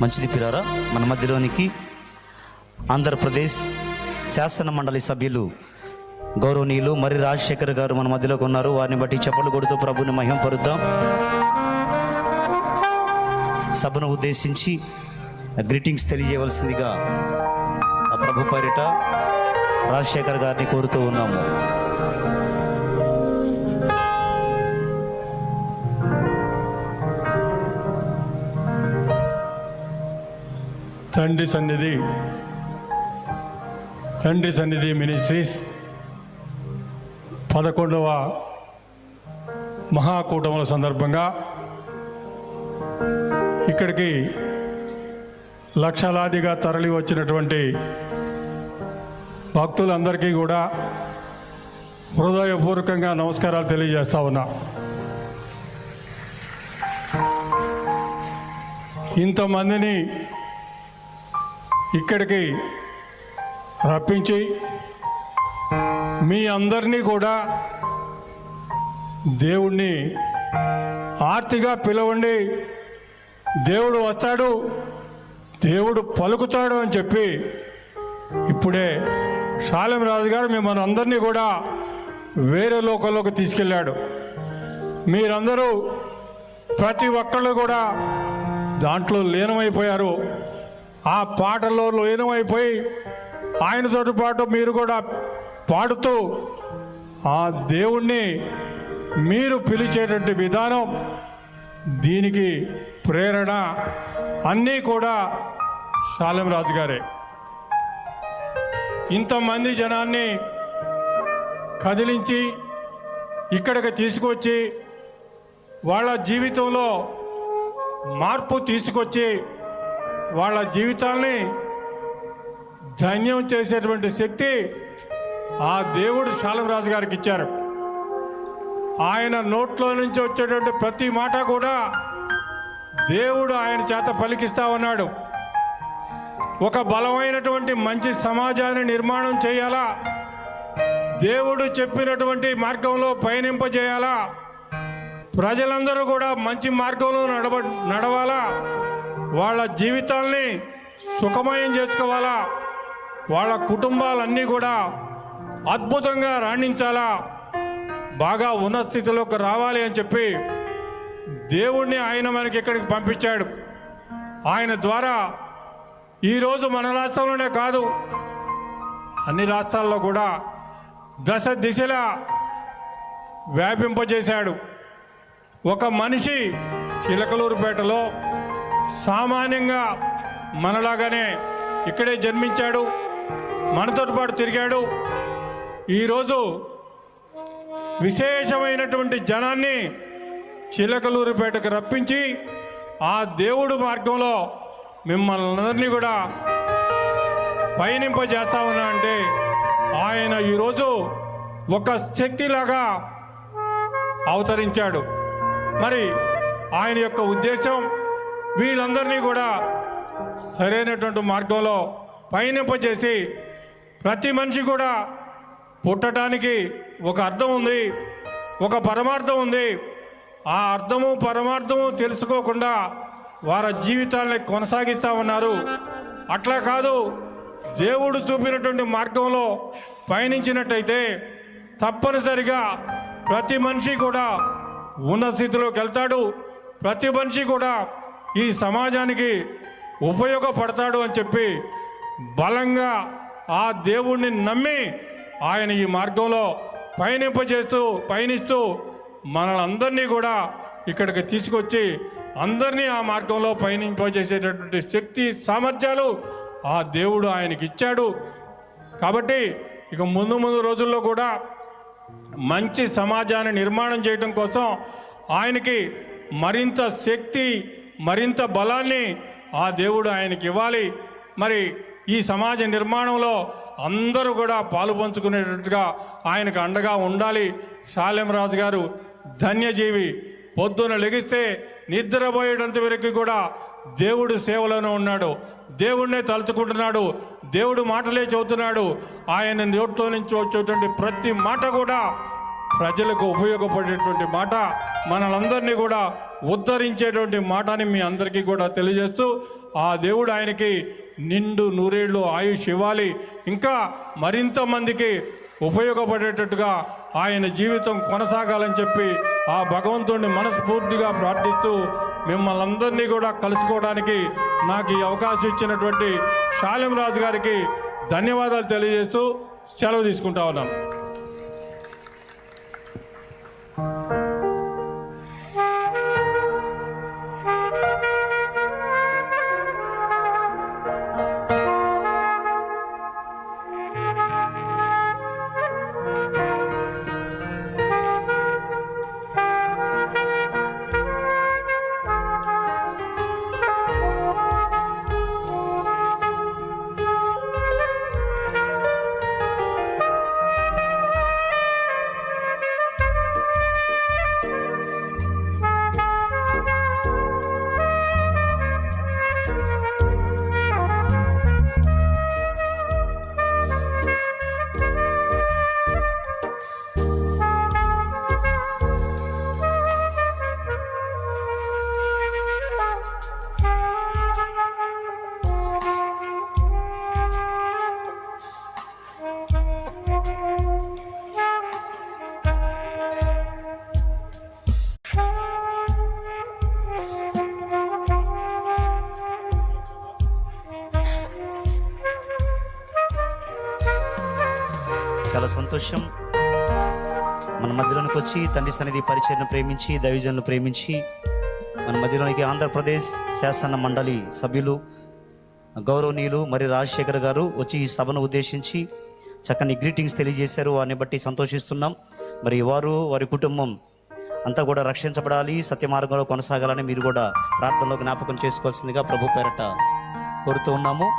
మంచిది పిల్లారా? మన మధ్యలోనికి ఆంధ్రప్రదేశ్ శాసన మండలి సభ్యులు గౌరవనీయులు మరి రాజశేఖర్ గారు మన మధ్యలోకి ఉన్నారు. వారిని బట్టి చెప్పలు కొడుతూ ప్రభుని మహిమ పరుద్దాం. సభను ఉద్దేశించి గ్రీటింగ్స్ తెలియజేయవలసిందిగా ప్రభు పేరిట రాజశేఖర్ గారిని కోరుతూ ఉన్నాము. తండ్రి సన్నిధి. తండ్రి సన్నిధి మినిస్ట్రీస్. పదకొండవ మహాకూటముల సందర్భంగా ఇక్కడికి లక్షలాదిగా తరలి వచ్చినటువంటి భక్తులందరికీ కూడా హృదయపూర్వకంగా నమస్కారాలు తెలియజేస్తా ఉన్నా. ఇంతమందిని ఇక్కడికి రప్పించి మీ అందరినీ కూడా దేవుణ్ణి ఆర్తిగా పిలవండి. దేవుడు వస్తాడు దేవుడు పలుకుతాడు అని చెప్పి ఇప్పుడే షాలెం రాజు గారు మిమ్మల్ని అందరినీ కూడా వేరే లోకంలోకి తీసుకెళ్ళాడు. మీరందరూ ప్రతి ఒక్కళ్ళు కూడా దాంట్లో లీనమైపోయారు. ఆ పాటలో లీనమైపోయి ఆయనతో పాటు మీరు కూడా పాడుతూ ఆ దేవుణ్ణి మీరు పిలిచేటువంటి విధానం దీనికి ప్రేరణ అన్నీ కూడా శాలెం రాజు గారే. ఇంతమంది జనాన్ని కదిలించి ఇక్కడికి తీసుకొచ్చి వాళ్ళ జీవితంలో మార్పు తీసుకొచ్చి వాళ్ళ జీవితాల్ని ధన్యం చేసేటువంటి శక్తి ఆ దేవుడు శాలవరాజు గారికి ఇచ్చారు. ఆయన నోట్లో నుంచి వచ్చేటువంటి ప్రతి మాట కూడా దేవుడు ఆయన చేత పలికిస్తా ఉన్నాడు. ఒక బలమైనటువంటి మంచి సమాజాన్ని నిర్మాణం చేయాలా? దేవుడు చెప్పినటువంటి మార్గంలో పయనింపజేయాలా? ప్రజలందరూ కూడా మంచి మార్గంలో నడవ నడవాలా? వాళ్ళ జీవితాల్ని సుఖమయం చేసుకోవాలా? వాళ్ళ కుటుంబాలన్నీ కూడా అద్భుతంగా రాణించాలా? బాగా ఉన్నత స్థితిలోకి రావాలి అని చెప్పి దేవుణ్ణి ఆయన మనకి ఇక్కడికి పంపించాడు. ఆయన ద్వారా ఈరోజు మన రాష్ట్రంలోనే కాదు అన్ని రాష్ట్రాల్లో కూడా దశ దిశలా వ్యాపింపజేశాడు. ఒక మనిషి చిలకలూరుపేటలో సామాన్యంగా మనలాగానే ఇక్కడే జన్మించాడు మనతో పాటు తిరిగాడు. ఈరోజు విశేషమైనటువంటి జనాన్ని చిలకలూరుపేటకు రప్పించి ఆ దేవుడు మార్గంలో మిమ్మల్ని అందరినీ కూడా పయనింపజేస్తా ఉన్నా అంటే ఆయన ఈరోజు ఒక శక్తిలాగా అవతరించాడు. మరి ఆయన యొక్క ఉద్దేశం వీళ్ళందరినీ కూడా సరైనటువంటి మార్గంలో పయనింపజేసి ప్రతి మనిషి కూడా పుట్టడానికి ఒక అర్థం ఉంది ఒక పరమార్థం ఉంది. ఆ అర్థము పరమార్థము తెలుసుకోకుండా వారి జీవితాల్ని కొనసాగిస్తూ ఉన్నారు అట్లా కాదు దేవుడు చూపినటువంటి మార్గంలో పయనించినట్టయితే తప్పనిసరిగా ప్రతి మనిషి కూడా ఉన్న స్థితిలోకి వెళ్తాడు. ప్రతి మనిషి కూడా ఈ సమాజానికి ఉపయోగపడతాడు అని చెప్పి బలంగా ఆ దేవుణ్ణి నమ్మి ఆయన ఈ మార్గంలో పయనింపజేస్తూ పయనిస్తూ మనలందరినీ కూడా ఇక్కడికి తీసుకొచ్చి అందరినీ ఆ మార్గంలో పయనింపజేసేటటువంటి శక్తి సామర్థ్యాలు ఆ దేవుడు ఆయనకి ఇచ్చాడు కాబట్టి ఇక ముందు ముందు రోజుల్లో కూడా మంచి సమాజాన్ని నిర్మాణం చేయడం కోసం ఆయనకి మరింత శక్తి మరింత బలాన్ని ఆ దేవుడు ఆయనకి ఇవ్వాలి. మరి ఈ సమాజ నిర్మాణంలో అందరూ కూడా పాలు పంచుకునేటట్టుగా ఆయనకు అండగా ఉండాలి. శాలెం రాజు గారు ధన్యజీవి. పొద్దున లెగిస్తే నిద్రపోయేటంత వరకు కూడా దేవుడు సేవలోనే ఉన్నాడు. దేవుడినే తలుచుకుంటున్నాడు. దేవుడు మాటలే చెబుతున్నాడు. ఆయన నోట్లో నుంచి వచ్చేటువంటి ప్రతి మాట కూడా ప్రజలకు ఉపయోగపడేటువంటి మాట మనలందరినీ కూడా ఉద్ధరించేటువంటి మాటని మీ అందరికీ కూడా తెలియజేస్తూ ఆ దేవుడు ఆయనకి నిండు నూరేళ్ళు ఆయుష్ ఇవ్వాలి. ఇంకా మరింత మందికి ఉపయోగపడేటట్టుగా ఆయన జీవితం కొనసాగాలని చెప్పి ఆ భగవంతుడిని మనస్ఫూర్తిగా ప్రార్థిస్తూ మిమ్మల్ని అందరినీ కూడా కలుసుకోవడానికి నాకు ఈ అవకాశం ఇచ్చినటువంటి శాలిం రాజు గారికి ధన్యవాదాలు తెలియజేస్తూ సెలవు తీసుకుంటా ఉన్నాం. చాలా సంతోషం. మన మధ్యలోనికి వచ్చి తండ్రి సన్నిధి పరిచయను ప్రేమించి దైవజనులు ప్రేమించి మన మధ్యలోనికి ఆంధ్రప్రదేశ్ శాసన మండలి సభ్యులు గౌరవనీయులు మరి రాజశేఖర్ గారు వచ్చి ఈ సభను ఉద్దేశించి చక్కని గ్రీటింగ్స్ తెలియజేశారు. వారిని బట్టి సంతోషిస్తున్నాం. మరి వారు వారి కుటుంబం అంతా కూడా రక్షించబడాలి. సత్య మార్గంలో కొనసాగాలని మీరు కూడా ప్రార్థనలో జ్ఞాపకం చేసుకోవాల్సిందిగా ప్రభు పేరట కోరుతూ ఉన్నాము.